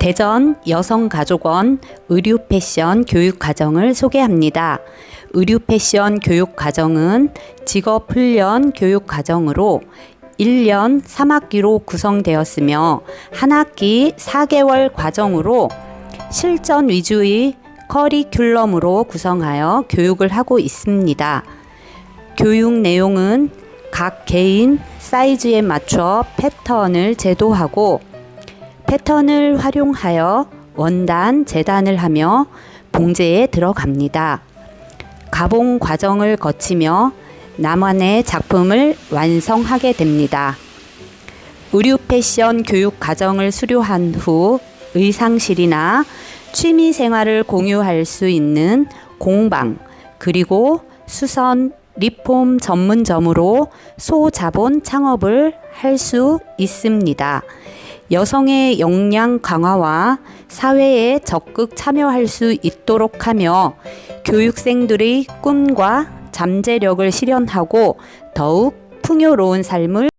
대전 여성가족원 의류 패션 교육 과정을 소개합니다. 의류 패션 교육 과정은 직업 훈련 교육 과정으로 1년 3학기로 구성되었으며 한 학기 4개월 과정으로 실전 위주의 커리큘럼으로 구성하여 교육을 하고 있습니다. 교육 내용은 각 개인 사이즈에 맞춰 패턴을 제도하고 패턴을 활용하여 원단 재단을 하며 봉제에 들어갑니다. 가봉 과정을 거치며 나만의 작품을 완성하게 됩니다. 의류 패션 교육 과정을 수료한 후 의상실이나 취미 생활을 공유할 수 있는 공방 그리고 수선 리폼 전문점으로 소자본 창업을 할 수 있습니다. 여성의 역량 강화와 사회에 적극 참여할 수 있도록 하며 교육생들의 꿈과 잠재력을 실현하고 더욱 풍요로운 삶을